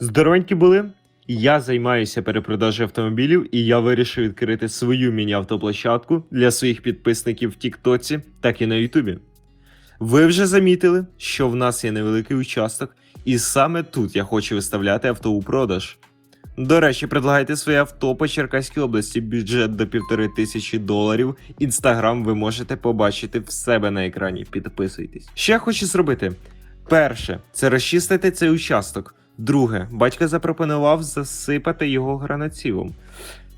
Здоровенькі були. Я займаюся перепродажем автомобілів, і я вирішив відкрити свою міні-автоплощадку для своїх підписників в Тіктоці, так і на Ютубі. Ви вже замітили, що в нас є невеликий участок, і саме тут я хочу виставляти авто у продаж. До речі, предлагайте своє авто по Черкаській області, бюджет до півтори тисячі доларів. Інстаграм ви можете побачити в себе на екрані. Підписуйтесь. Що я хочу зробити? Перше, це розчистити цей участок. Друге, батько запропонував засипати його граноцівом.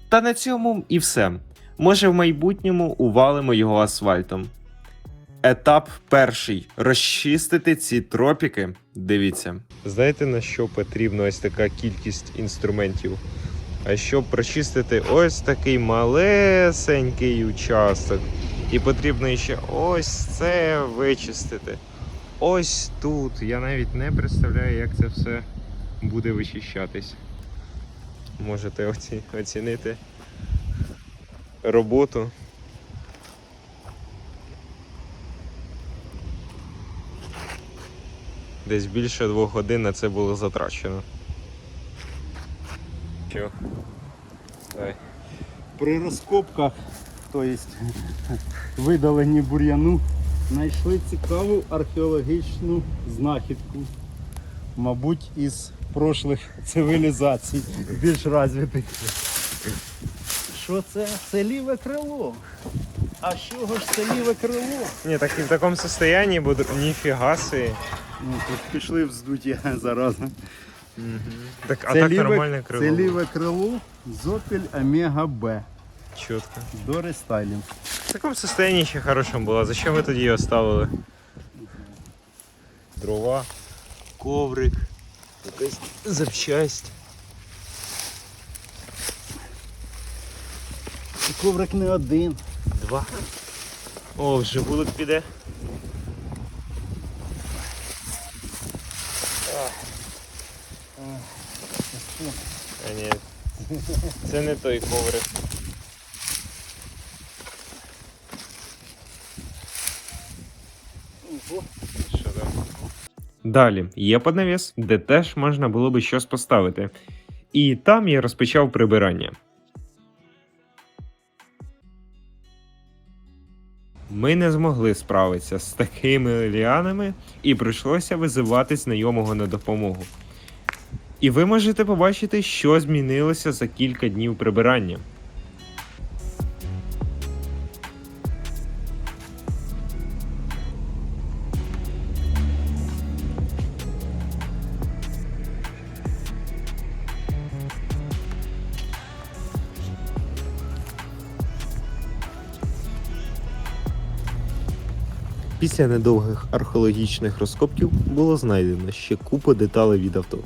Та на цьому і все. Може, в майбутньому увалимо його асфальтом. Етап перший розчистити ці тропіки. Дивіться. Знаєте, на що потрібна ось така кількість інструментів? А щоб прочистити ось такий малесенький участок. І потрібно ще ось це вичистити. Ось тут. Я навіть не представляю, як це все буде вичищатись. Можете оці, оцінити роботу. Десь більше двох годин на це було затрачено. Що? Давай. При розкопках, тобто видаленні бур'яну, знайшли цікаву археологічну знахідку. Мабуть, із прошлих цивілізацій більш розвитих. Що це? Це ліве крило. А чого ж це ліве крило? Ні, так і в такому состоянні буде ніфіга си. Ну, тут пішли вздуття зараза. Так, а це так ліве, нормальне крило. Це ліве крило Зопель Омега Б. Чітко. До рестайлінг. В такому состоянии ще хорошому було. Зачем ви тоді його ставили? Дрова, коврик, якась запчасть. І коврик не один. Два. О, вже будуть піде. А ні. Це не той коврик. Що там? Далі є поднавіс, де теж можна було би щось поставити. І там я розпочав прибирання. Ми не змогли справитися з такими ліанами і прийшлося визивати знайомого на допомогу. І ви можете побачити, що змінилося за кілька днів прибирання. Після недовгих археологічних розкопків було знайдено ще купу деталей від авто.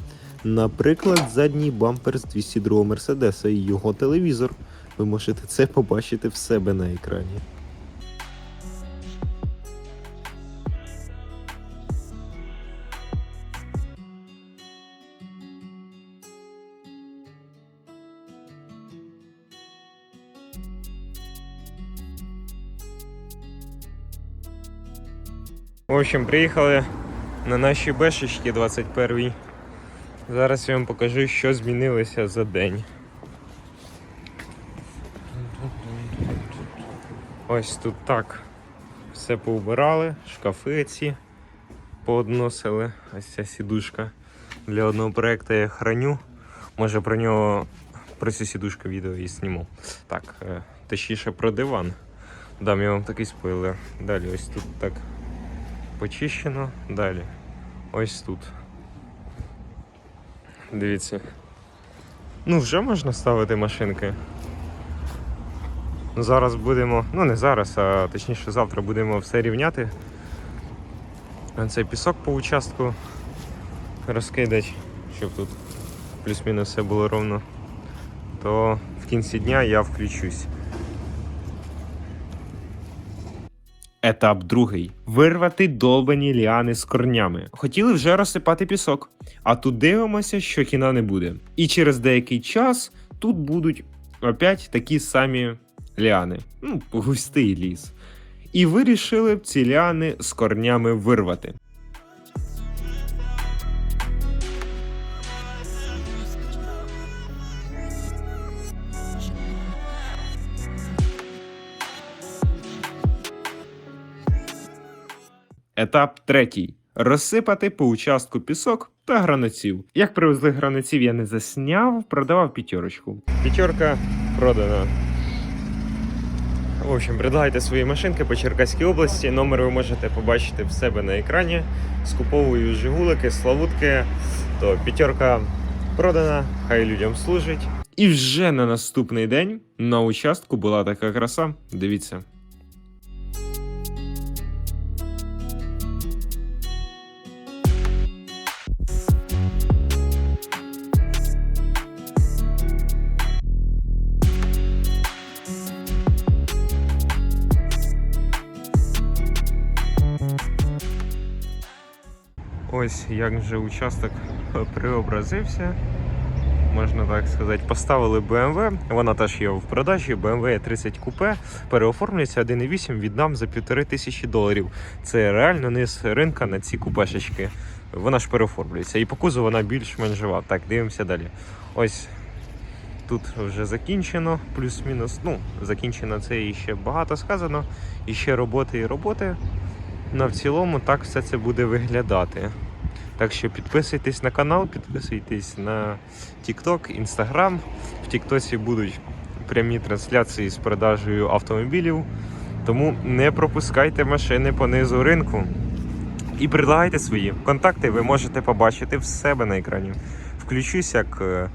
Наприклад, задній бампер з 202 Мерседеса і його телевізор. Ви можете це побачити в себе на екрані. В общем, приїхали на наші бешечки 21 Зараз я вам покажу, що змінилося за день. Ось тут так. Все поубирали, шкафи ці поодносили. Ось ця сідушка для одного проєкту я храню. Може про нього про цю сідушку відео і зніму. Так, е, точніше про диван. Дам я вам такий спойлер. Далі ось тут так почищено. Далі. Ось тут. Дивіться. Ну, вже можна ставити машинки. Зараз будемо, ну не зараз, а точніше завтра будемо все рівняти. Цей пісок по участку розкидати, щоб тут плюс-мінус все було ровно. То в кінці дня я включусь. Етап другий. Вирвати долбані ліани з корнями. Хотіли вже розсипати пісок, а тут дивимося, що кіна не буде. І через деякий час тут будуть опять такі самі ліани. Ну, густий ліс. І вирішили б ці ліани з корнями вирвати. Етап третій. Розсипати по участку пісок та гранатів. Як привезли гранатів, я не засняв, продавав п'ятерочку. П'ятерка продана. В общем, предлагайте свої машинки по Черкаській області. Номер ви можете побачити в себе на екрані. Скуповую жигулики, славутки. То п'ятерка продана, хай людям служить. І вже на наступний день на участку була така краса. Дивіться. Ось як же участок преобразився. Можна так сказати, поставили BMW, вона теж є в продажі, BMW 30 купе, переоформлюється 1,8 віддам за півтори тисячі доларів. Це реально низ ринка на ці купешечки. Вона ж переоформлюється. І по кузову вона більш-менш жива. Так, дивимося далі. Ось тут вже закінчено, плюс-мінус. Ну, закінчено це і ще багато сказано. І ще роботи і роботи. Ну, в цілому так все це буде виглядати. Так що підписуйтесь на канал, підписуйтесь на TikTok, Instagram. В TikTok будуть прямі трансляції з продажею автомобілів. Тому не пропускайте машини по низу ринку. І предлагайте свої контакти, ви можете побачити в себе на екрані. Включусь, як е,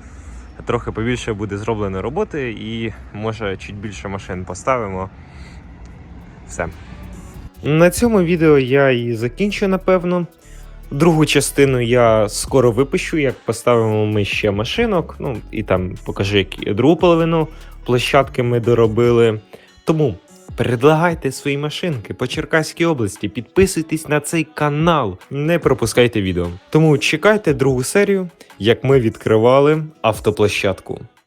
трохи побільше буде зроблено роботи, і може чуть більше машин поставимо. Все. На цьому відео я і закінчу, напевно. Другу частину я скоро випущу, як поставимо ми ще машинок. Ну і там покажу, як другу половину площадки ми доробили. Тому предлагайте свої машинки по Черкаській області, підписуйтесь на цей канал, не пропускайте відео. Тому чекайте другу серію, як ми відкривали автоплощадку.